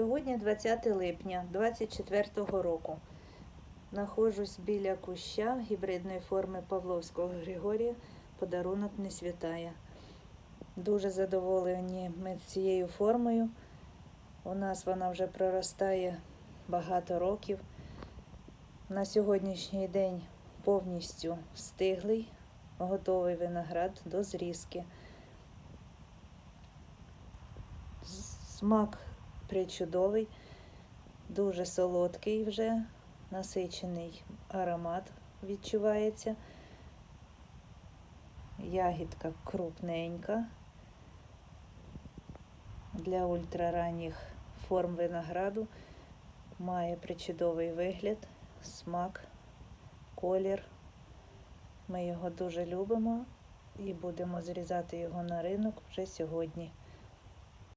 Сьогодні 20 липня 24 року. Находжусь біля куща гібридної форми Павловського Григорія. Подарунок не святає. Дуже задоволені ми цією формою. У нас вона вже проростає багато років. На сьогоднішній день повністю стиглий, готовий виноград до зрізки. Смак причудовий, дуже солодкий вже, насичений аромат відчувається. Ягідка крупненька. Для ультраранніх форм винограду має причудовий вигляд, смак, колір. Ми його дуже любимо і будемо зрізати його на ринок вже сьогодні.